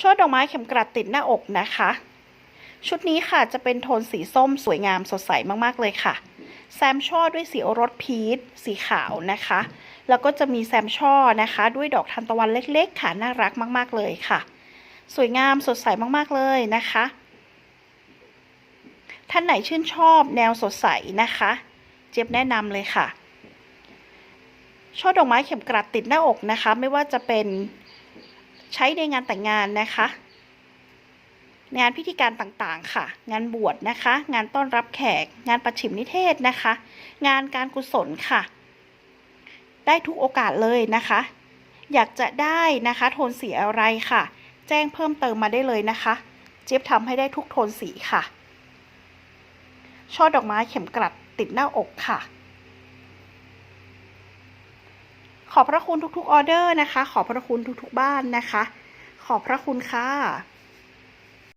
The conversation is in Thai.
ช่อดอกไม้เข็มกลัดติดหน้าอกนะคะ ชุดนี้ค่ะจะเป็นโทนสีส้มสวยงามสดใสมากๆเลยค่ะ แซมช่อด้วยสีโอรสพีชสีขาวนะคะ แล้วก็จะมีแซมช่อนะคะ ด้วยดอกทานตะวันเล็กๆ ค่ะน่ารักมากๆเลยค่ะ สวยงามสดใสมากๆเลยนะคะ ท่านไหนชื่นชอบแนวสดใสนะคะ เจี๊ยบแนะนำเลยค่ะช่อดอกไม้เข็มกลัดติดหน้าอกนะคะ ไม่ว่าจะเป็น ใช้ในงานแต่งงานนะคะ งานพิธีการต่างๆค่ะ งานบวชนะคะ งานต้อนรับแขก งานประชิมนิเทศนะคะ งานการกุศลค่ะ ได้ทุกโอกาสเลยนะคะ อยากจะได้นะคะโทนสีอะไรค่ะ แจ้งเพิ่มเติมมาได้เลยนะคะ เจี๊ยบทำให้ได้ทุกโทนสีค่ะ ช่อดอกไม้เข็มกลัดติดหน้าอกค่ะ ขอบพระคุณทุกๆออเดอร์นะคะ ขอบพระคุณทุกๆบ้านนะคะ ขอบพระคุณค่ะ